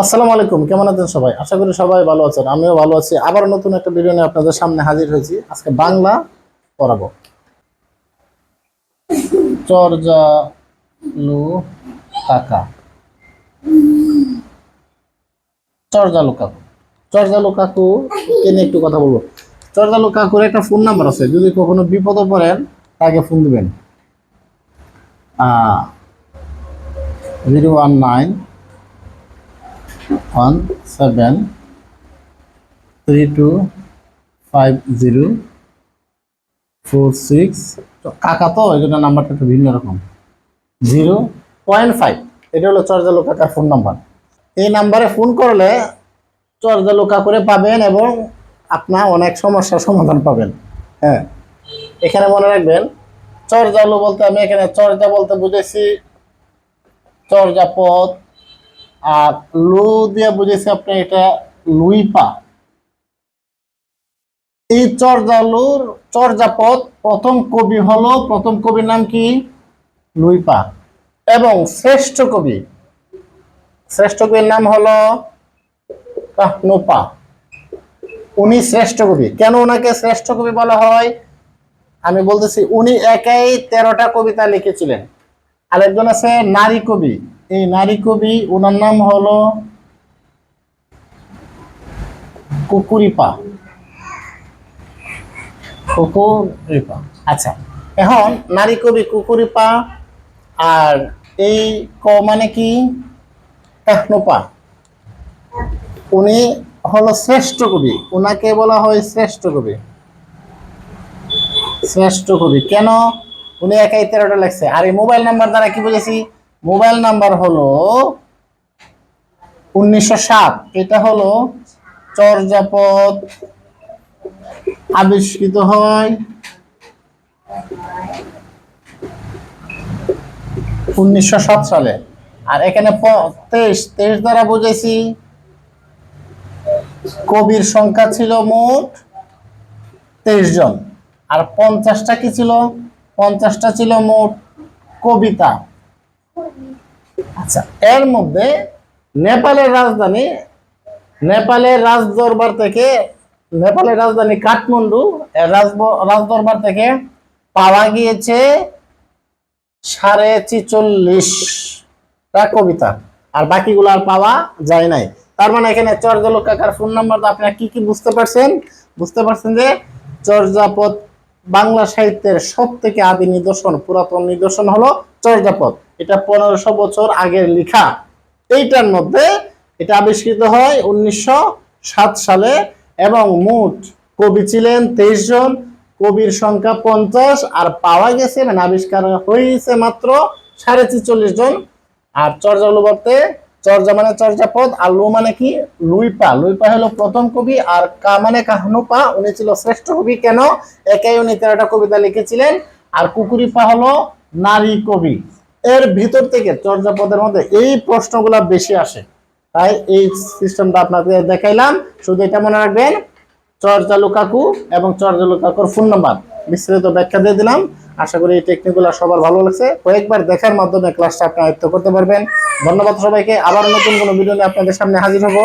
আসসালামু আলাইকুম, কেমন আছেন সবাই? আশা করি সবাই ভালো আছেন, আমিও ভালো আছি। আবার নতুন একটা ভিডিও নিয়ে আপনাদের সামনে হাজির হয়েছি। আজকে বাংলা পড়াবো। চরজালু কাকা। চরজালু কাকু। চরজালু কাকু নিয়ে একটু কথা বলব? চরজালু কাকুর একটা ফোন নাম্বার আছে। যদি কখনো বিপদে পড়েন, তাকে ফোন দিবেন। Zero one nine one seven three two five zero four six. তো কাকা তো, এই জন্য নাম্বারটা একটু ভিন্ন রকম। জিরো পয়েন্ট ফাইভ, এটা হলো চর্যালু কাকার ফোন নাম্বার। এই নাম্বারে ফোন করলে চর্যালু কাকুরে পাবেন এবং আপনার অনেক সমস্যার সমাধান পাবেন। হ্যাঁ এখানে মনে রাখবেন, চর্যালু বলতে আমি এখানে চর্যা বলতে বুঝেছি, চর্যাপদ আর লু দিয়ে বুঝেছি আপনি এটা লুইপা এই চর্যালুর চর্যাপদ প্রথম কবি হলো, প্রথম কবির নাম কি? লুইপা এবং শ্রেষ্ঠ কবি, শ্রেষ্ঠ কবির নাম হলো কাহনুপা উনি শ্রেষ্ঠ কবি। কেন ওনাকে শ্রেষ্ঠ কবি বলা হয়? আমি বলতেছি, উনি একাই তেরোটা কবিতা লিখেছিলেন। আরেকজন আছে, নারী কবি। এই নারী কবি ওনার নাম হলো কুকুরিপা। কুকুরিপা। আচ্ছা এখন নারী কবি কুকুরিপা আর এই ক মানে কি? কাহনুপা উনি হলো শ্রেষ্ঠ কবি। ওনাকে বলা হয় শ্রেষ্ঠ কবি। শ্রেষ্ঠ কবি। কেন? উনি একাই তেরোটা লেখছে। আর এই মোবাইল নাম্বার দ্বারা কি বুঝেছি? মোবাইল নাম্বার হলো উনিশশো সাত। এটা হলো চর্যাপদ আবিষ্কৃত হয় উনিশশো সাত সালে। আর এখানে তেইশ তেইশ দ্বারা বুঝেছি কবির সংখ্যা ছিল মোট তেইশ জন। আর পঞ্চাশটা কি ছিল? পঞ্চাশটা ছিল মোট কবিতা। আচ্ছা। এর মধ্যে নেপালের রাজধানী, নেপালের রাজদরবার থেকে, নেপালের রাজধানী কাঠমান্ডু রাজব- রাজদরবার থেকে পাওয়া গিয়েছে সাড়ে ছিচল্লিশটা কবিতা। আর বাকিগুলো আর পাওয়া যায় নাই। তার মানে এখানে চর্যালোক কাকার ফোন নাম্বার আপনারা কি কি বুঝতে পারছেন? বুঝতে পারছেন যে চর্যাপদ বাংলা সাহিত্যের সব থেকে আদি নিদর্শন, পুরাতন নিদর্শন হলো চর্যাপদ। এটা পনেরোশো বছর আগের লেখা। এইটার মধ্যে এটা আবিষ্কৃত হয় উনিশশো সাত সালে এবং মোট কবি ছিলেন তেইশ জন, কবির সংখ্যা পঞ্চাশ, আর পাওয়া গেছে মানে আবিষ্কার হয়েছে মাত্র সাড়ে ছিচল্লিশ জন। আর চর্যালু বলতে চর্যা মানে চর্যাপদ, আর লু মানে কি? লুইপা। লুইপা হলো প্রথম কবি, আর কা মানে কাহনুপা। উনি ছিল শ্রেষ্ঠ কবি। কেন? একাই উনি তেরোটা কবিতা লিখেছিলেন। আর কুকুরিপা হলো নারী কবি। এর ভিতর থেকে চর্যাপদের মধ্যে এই প্রশ্নগুলা বেশি আসে। তাই এই সিস্টেমটা আপনাদের দেখাইলাম। শুধু এটা মনে রাখবেন চর্যালু কাকু এবং চর্যালু কাকুর ফোন নাম্বার বিস্তারিত ব্যাখ্যা দিয়ে দিলাম। আশা করি এই টেকনিকগুলো সবার ভালো লাগছে। কয়েকবার দেখার মাধ্যমে ক্লাসটা আপনি আয়ত্ত করতে পারবেন। ধন্যবাদ সবাইকে। আবার নতুন কোনো ভিডিও নিয়ে আপনাদের সামনে হাজির হব।